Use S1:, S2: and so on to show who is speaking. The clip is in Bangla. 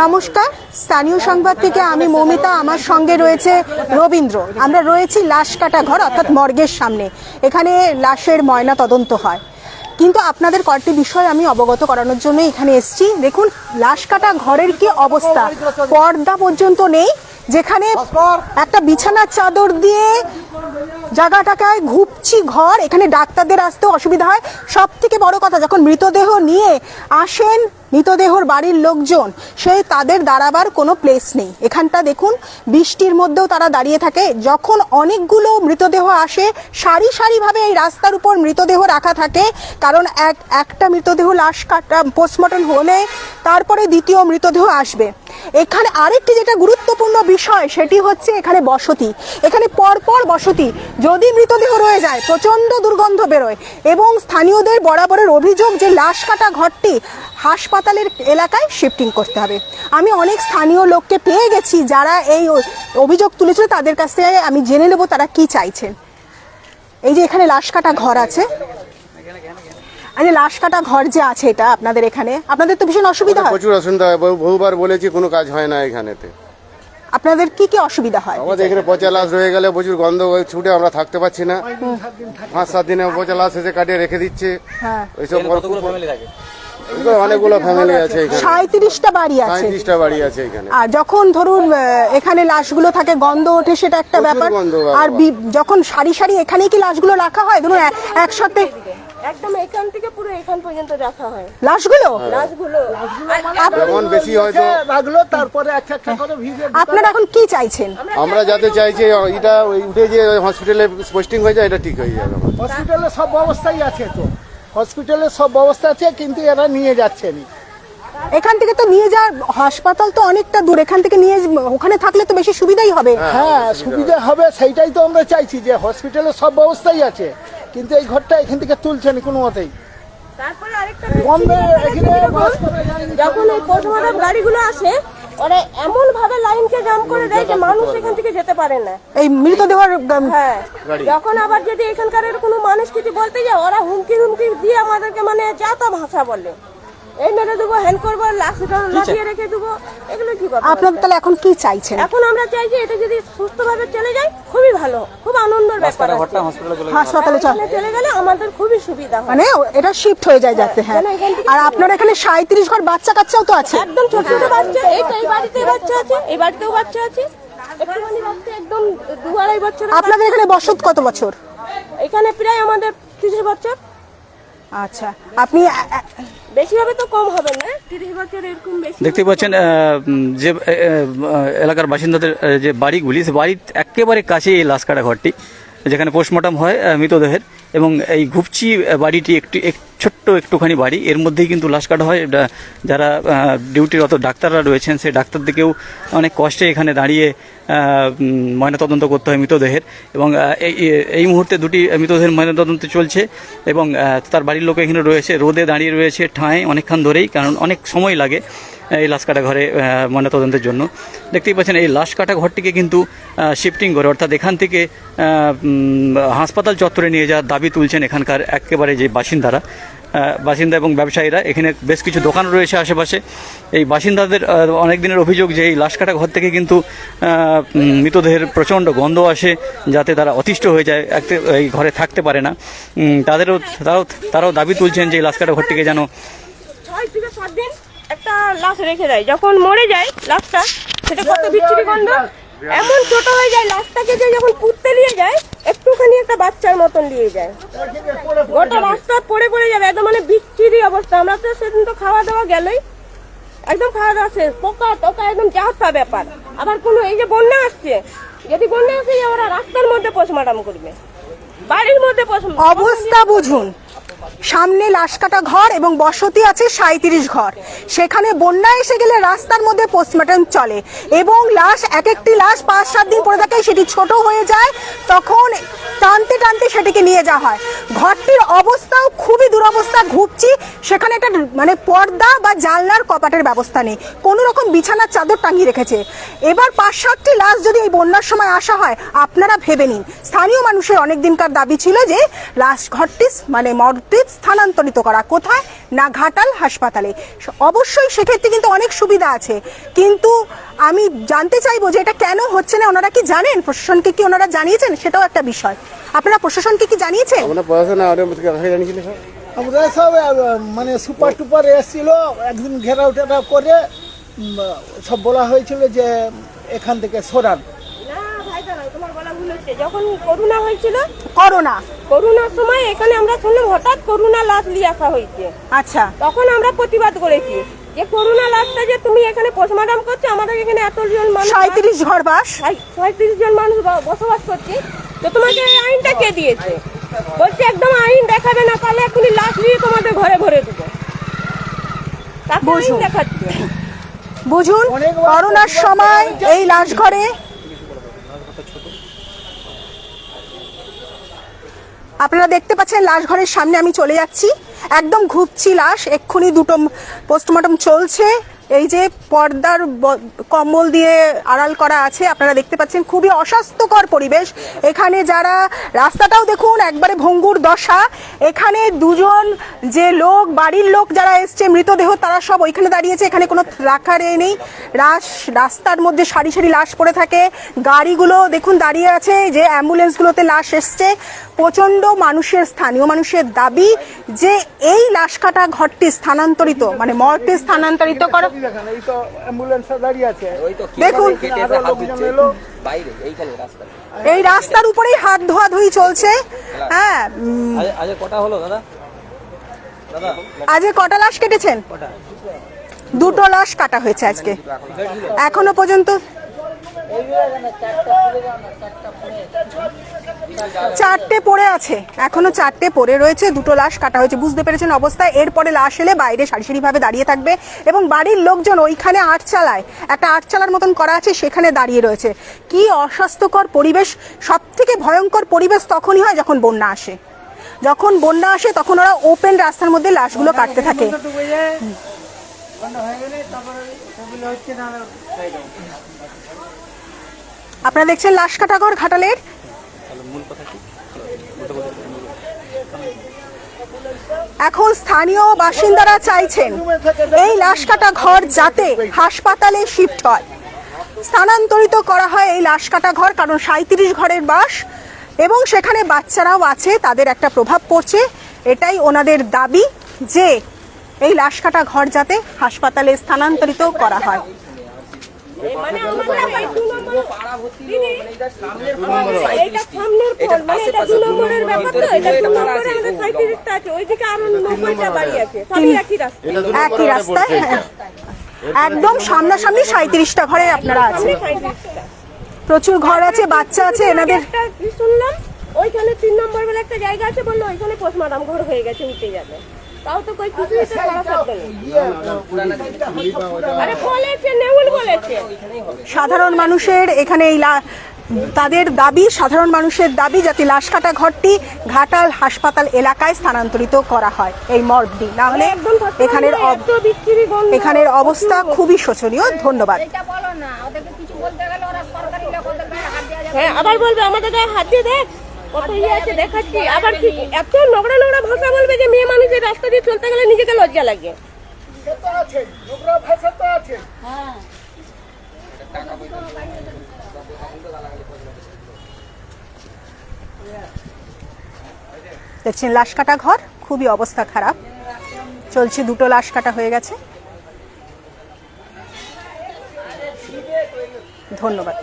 S1: নমস্কার। স্থানীয় সংবাদ থেকে আমি মৌমিতা আমার সঙ্গে রয়েছে রবীন্দ্র। আমরা রয়েছি লাশ কাটা ঘর অর্থাৎ মর্গের সামনে। এখানে লাশের ময়না তদন্ত হয়। কিন্তু আপনাদের কয়েকটি বিষয় আমি অবগত করানোর জন্য এখানে এসেছি। দেখুন লাশ কাটা ঘরের কি অবস্থা? পর্দা পর্যন্ত নেই যেখানে একটা বিছানার চাদর দিয়ে জায়গাটাকে ঘুপছি ঘর, এখানে ডাক্তারদের আসতেও অসুবিধা হয়। সব থেকে বড় কথা, যখন মৃতদেহ নিয়ে আসেন মৃতদেহর বাড়ির লোকজন, সেই তাদের দাঁড়াবার কোনো প্লেস নেই। এখানটা দেখুন, বৃষ্টির মধ্যেও তারা দাঁড়িয়ে থাকে। যখন অনেকগুলো মৃতদেহ আসে, সারি সারিভাবে এই রাস্তার উপর মৃতদেহ রাখা থাকে। কারণ এক, একটা মৃতদেহ লাশ কাটা পোস্টমর্টম হলে তারপরে দ্বিতীয় মৃতদেহ আসবে। এখানে আরেকটি যেটা গুরুত্বপূর্ণ বিষয়, সেটি হচ্ছে এখানে বসতি। এখানে পরপর বসতি। যদি মৃতদেহ রয়ে যায়, প্রচণ্ড দুর্গন্ধ বেরোয় এবং স্থানীয়দের বরাবরের অভিযোগ যে লাশ কাটা ঘরটি হাসপাতালের এলাকায় শিফটিং করতে হবে। আমি অনেক স্থানীয় লোককে পেয়ে গেছি যারা এই অভিযোগ তুলেছিল, তাদের কাছ থেকে আমি জেনে নেব তারা কি চাইছেন এই যে এখানে লাশ কাটা ঘর আছে যে লাশ কাটা ঘর যে আছে এটা আপনাদের এখানে আপনাদের তো ভীষণ অসুবিধা হয়।
S2: প্রচুর অসুবিধা হয়। বহু- বহুবার বলেছি কোনো কাজ হয় না এখানেতে।
S1: আপনাদের কি কি অসুবিধা হয়?
S2: আমাদের এখানে পচা লাশ রয়ে গেলে প্রচুর গন্ধ হয়ে ছুটে আমরা থাকতে পারছি না। পাঁচ সাত দিনে পচা লাশ এসে কাটিয়ে রেখে দিচ্ছে।
S1: হ্যাঁ।
S2: ওইসব অনেকগুলো ফ্যামিলি আছে এখানে।
S1: সাঁত্রিশটা বাড়ি আছে।
S2: সাঁত্রিশটা বাড়ি আছে এখানে।
S1: আর যখন ধরুন এখানে লাশগুলো থাকে গন্ধ ওঠে সেটা একটা ব্যাপার।
S2: গন্ধ
S1: আর বি- যখন সারি সারি এখানে কি লাশগুলো রাখা হয়? ধরুন একসাথে
S3: একদম এখান থেকে পুরো এখান পর্যন্ত রাখা হয়।
S1: লাশগুলো?
S3: লাশগুলো।
S2: যেমন বেশি হয়তো
S4: লাগল তারপরে একটা একটা করে ভিজে
S1: আপনারা এখন কি চাইছেন?
S2: আমরা যাতে চাইছি এটা ওই উঠে যে হসপিটালে পোস্টিং হয়ে যায় এটা ঠিক হয়ে যাবে
S4: হসপিটালে সব ব্যবস্থাই আছে তো। হসপিটালে সব ব্যবস্থা আছে কিন্তু এরা নিয়ে যাচ্ছে না।
S1: এখান থেকে তো নিয়ে যাওয়ার হাসপাতাল তো অনেকটা দূর এখান থেকে নিয়ে ওখানে থাকলে তো বেশি সুবিধাই হবে।
S4: হ্যাঁ সুবিধা হবে সেইটাই তো আমরা চাইছি যে হসপিটালে সব ব্যবস্থাই আছে কিন্তু এই ঘরটা এখান থেকে তুলছে না কোনো মতেই।
S3: তারপরে আরেকটা
S4: বম্বে
S3: দেখেছি
S4: এখানে
S3: দেখুন,
S4: বাস করে যায়নি।
S3: যখন এই পোস্টমর্টম গাড়িগুলো আসে ওরা এমন ভাবে লাইনকে জাম করে দেয় যে মানুষ এখান থেকে যেতে পারে না।
S1: এই মৃতদেহর
S3: হ্যাঁ যখন আবার যদি এখানকার কোনো মানুষ কিছু বলতে যায় ওরা হুমকি হুমকি দিয়ে আমাদেরকে মানে যা তা ভাষা বলে। এই মেরে দেবো হ্যান্ড করব লাঠিটা লাঠিয়ে রেখে দেবো এগুলো কি কথা?
S1: আপনারা তাহলে এখন কি চাইছেন?
S3: এখন আমরা চাই যে এটা যদি সুস্থভাবে চলে যায় খুবই ভালো খুব আনন্দের ব্যাপার আছে।
S1: হাসপাতালে চল
S3: এখানে চলে গেলে আমাদের খুবই সুবিধা হয়।
S1: মানে এটা শিফট হয়ে যায় যাতে হ্যাঁ। আর আপনার এখানে সাঁত্রিশ ঘর বাচ্চা কাচ্চাও তো আছে।
S3: একদম ছোট ছোট বাচ্চা এই তো এই বাড়িতে বাচ্চা আছে এই বাড়িতেও বাচ্চা আছে। একটুখানি বাচ্চা একদম দু আড়াই বছর
S1: আপনাদের এখানে বসত কত বছর?
S3: এখানে প্রায় আমাদের তিরিশ বছর।
S1: আচ্ছা আপনি
S3: বেশি হবে তো কম হবে না? তিরিশ বছর এরকম বেশি
S5: দেখতে পাচ্ছেন যে এলাকার বাসিন্দাদের যে বাড়িগুলি সে বাড়ির একেবারে কাছে এই লাশকাটা ঘরটি, যেখানে পোস্টমর্টম হয় মৃতদেহের এবং এই ঘুপচি বাড়িটি একটি এক ছোট্ট একটুখানি বাড়ি। এর মধ্যেই কিন্তু লাশ কাটা হয়। যারা ডিউটির অত ডাক্তাররা রয়েছেন, সেই ডাক্তারদেরকেও অনেক কষ্টে এখানে দাঁড়িয়ে ময়নাতদন্ত করতে হয় মৃতদেহের। এবং এই মুহূর্তে দুটি মৃতদেহের ময়নাতদন্ত চলছে এবং তার বাড়ির লোক এখানে রয়েছে। রোদে দাঁড়িয়ে রয়েছে ঠাঁই অনেকক্ষণ ধরেই, কারণ অনেক সময় লাগে এই লাশ কাটা ঘরে ময়নাতদন্তের জন্য। দেখতেই পাচ্ছেন, এই লাশ কাটা ঘরটিকে কিন্তু শিফটিং করে, অর্থাৎ এখান থেকে হাসপাতাল চত্বরে নিয়ে যাওয়ার দাবি তুলছেন এখানকার একেবারে যে বাসিন্দারা। বাসিন্দা এবং ব্যবসায়ীরা। এখানে বেশ কিছু দোকান রয়েছে আশেপাশে। এই বাসিন্দাদের অনেক দিনের অভিযোগ যে এই লাশ কাটা ঘর থেকে কিন্তু মৃতদেহের প্রচণ্ড গন্ধ আসে, যাতে তারা অতিষ্ঠ হয়ে যায় এই ঘরে থাকতে পারে না। তাদেরও, তারাও তারাও দাবি তুলছেন যে এই লাশ কাটা ঘরটিকে যেন
S3: ছয় থেকে দিন একটা লাশ রেখে দেয়। যখন মরে যায় লাশটা, সেটা কত বিচ্ছিরি গন্ধ? এমন ছোট হয়ে যায় লাশটাকে যে যখন পুঁততে নিয়ে যায় একটুখানি একটা বাচ্চার মতন নিয়ে যায়। গোটা রাস্তা পড়ে পড়ে যাবে একদম মানে বিচ্ছিরি অবস্থা। আমরা তো সেদিন তো খাওয়া দাওয়া গেলই। একদম খাওয়া দাওয়া শেষ। পোকা টোকা একদম যাত্রা ব্যাপার। আবার কোনো এই যে বন্যা আসছে যদি বন্যা আসে ওরা রাস্তার মধ্যে পোস্টমর্টম করবে। বাড়ির মধ্যে
S1: অবস্থা বুঝুন। সামনে লাশকাটা ঘর এবং বসতি আছে সাঁত্রিশ ঘর। সেখানে বন্যা এসে গেলে রাস্তার মধ্যে পোস্টমর্টম চলে এবং লাশ এক একটি লাশ পাঁচ সাত দিন পরে থাকে সেটি ছোট হয়ে যায়। তখন টানতে টানতে সেটিকে নিয়ে যাওয়া হয়। ঘরটির অবস্থাও খুবই দুরবস্থা ঘুরছি সেখানে একটা মানে পর্দা বা জানলার কপাটের ব্যবস্থা নেই। কোনো রকম বিছানার চাদর টাঙিয়ে রেখেছে। এবার পাঁচ সাতটি লাশ যদি এই বন্যার সময় আসা হয়, আপনারা ভেবে নিন। স্থানীয় মানুষের অনেক দিনকার দাবি ছিল যে, লাশ ঘরটি মানে মর্গটি স্থানান্তরিত করা। কোথায়? না ঘাটাল হাসপাতালে। অবশ্যই সেক্ষেত্রে কিন্তু অনেক সুবিধা আছে। কিন্তু আমি জানতে চাইব যে এটা কেন হচ্ছে না? ওনারা কি জানেন? প্রশাসনকে কি ওনারা জানিয়েছেন? সেটাও একটা বিষয়। আপনারা প্রশাসনকে কি জানিয়েছেন?
S2: আমরা পড়াশোনা সব
S4: মানে সুপার টুপার এসেছিল একদিন ঘেরাও টেরাও করে সব বলা হয়েছিল যে এখান থেকে সরান
S3: না ভাই দাঁড়াও তোমার বলা ভুল হচ্ছে যখন করোনা হয়েছিল
S1: করোনা
S3: করোনার সময় এখানে আমরা শুনলাম হঠাৎ করোনা লাশ নিয়ে আসা হয়েছে।
S1: আচ্ছা।
S3: তখন আমরা প্রতিবাদ করেছি যে করোনা লাশটা যে তুমি এখানে পোস্টমর্টম করছ আমাদের এখানে এতজন মানুষ
S1: সাঁত্রিশ ঘর বাস।
S3: ছয়ত্রিশ জন মানুষ বসবাস করছে। তো তোমাকে এই আইনটা কে দিয়েছে? বলছে একদম আইন দেখাবে না তাহলে এখনই লাশ নিয়ে তোমাদের ঘরে ভরে দেবো। দেখাচ্ছে।
S1: বুঝুন করোনার সময় এই লাশ ঘরে আপনারা দেখতে পাচ্ছেন লাশ ঘরের সামনে আমি চলে যাচ্ছি। একদম ঘুরছি লাশ, এক্ষুনি দুটো পোস্টমর্টম চলছে। এই যে পর্দার কম্বল দিয়ে আড়াল করা আছে, আপনারা দেখতে পাচ্ছেন খুবই অস্বাস্থ্যকর পরিবেশ। এখানে যারা, রাস্তাটাও দেখুন, একবারে ভঙ্গুর দশা। এখানে দুজন যে লোক, বাড়ির লোক যারা এসছে, মৃতদেহ, তারা সব ওইখানে দাঁড়িয়েছে, এখানে কোনো রাখার নেই। রাস, রাস্তার মধ্যে সারি সারি লাশ পড়ে থাকে। গাড়িগুলো দেখুন দাঁড়িয়ে আছে যে অ্যাম্বুলেন্সগুলোতে লাশ এসছে। প্রচণ্ড মানুষের স্থানীয় মানুষের দাবি যে এই লাশ কাটা ঘরটি স্থানান্তরিত মানে মর্গটি স্থানান্তরিত করা
S4: দেখেন এই তো অ্যাম্বুলেন্স দাঁড়িয়ে আছে।
S1: দেখুন
S6: বাইরে এইখানে
S1: এই রাস্তার উপরেই হাত ধোয়াধুয়ি চলছে। হ্যাঁ।
S6: আজ আজ কটা হলো দাদা? দাদা?
S1: আজকে কটা লাশ কেটেছেন? দুটো লাশ কাটা হয়েছে আজকে। এখনও পর্যন্ত চারটে পড়ে আছে, এখনও চারটে পড়ে রয়েছে, দুটো লাশ কাটা হয়েছে। বুঝতে পেরেছেন অবস্থা, এরপরে লাশ এলে বাইরে সারি সারি ভাবে দাঁড়িয়ে থাকবে এবং বাড়ির লোকজন ওইখানে আট চালায় একটা আট চালার মতন করা আছে, সেখানে দাঁড়িয়ে রয়েছে। কি অস্বাস্থ্যকর পরিবেশ সব থেকে ভয়ঙ্কর পরিবেশ তখনই হয় যখন বন্যা আসে। যখন বন্যা আসে, তখন ওরা ওপেন রাস্তার মধ্যে লাশগুলো কাটতে থাকে। আপনারা দেখছেন লাশ কাটাঘর ঘাটালের? এখন স্থানীয় বাসিন্দারা চাইছেন এই লাশ কাটা ঘর যাতে হাসপাতালে শিফট হয়। স্থানান্তরিত করা হয় এই লাশ কাটা ঘর, কারণ সাঁত্রিশ ঘরের বাস এবং সেখানে বাচ্চারাও আছে, তাদের একটা প্রভাব পড়ছে। এটাই ওনাদের দাবি যে এই লাশ কাটা ঘর যাতে হাসপাতালে স্থানান্তরিত করা হয়।
S3: একই রাস্তা।
S1: একই রাস্তায় হ্যাঁ। একদম সামনাসামনি সাঁত্রিশটা ঘরে আপনারা আছে প্রচুর ঘর আছে বাচ্চা আছে এনাদের।
S3: একটা শুনলাম? ওইখানে তিন নম্বর বলে একটা জায়গা আছে বলল ওইখানে পোস্টমার্টাম ঘর হয়ে গেছে উঠে যাবে। তাও তো কই কিছু তো করা আরে বলেছে নেউল বলেছে।
S1: সাধারণ মানুষের এখানে এই তাদের দাবি সাধারণ মানুষের দাবি যাতে লাশ কাটা ঘরটি ঘাটাল হাসপাতাল এলাকায় স্থানান্তরিত করা হয় এই মর্গটি না হলে এখানের এখানের অবস্থা খুবই শোচনীয় ধন্যবাদ।
S7: এটা বলো না ওদেরকে কিছু বলতে গেলে ওরা সরকারি লোক ওদের গায়ে হাত দেওয়া যাবে।
S3: হ্যাঁ আবার বলবে আমাদের গায়ে হাত দিয়ে দেখ কত ইয়ে আছে দেখাচ্ছি। আবার কি এত নোংরা নোংরা ভাষা বলবে যে মেয়ে মানুষের রাস্তা দিয়ে চলতে গেলে নিজেকে লজ্জা লাগে।
S4: সে তো আছে নোংরা ভাষা তো আছে।
S1: দেখছেন লাশ কাটা ঘর খুবই অবস্থা খারাপ। চলছে দুটো লাশ কাটা হয়ে গেছে। ধন্যবাদ।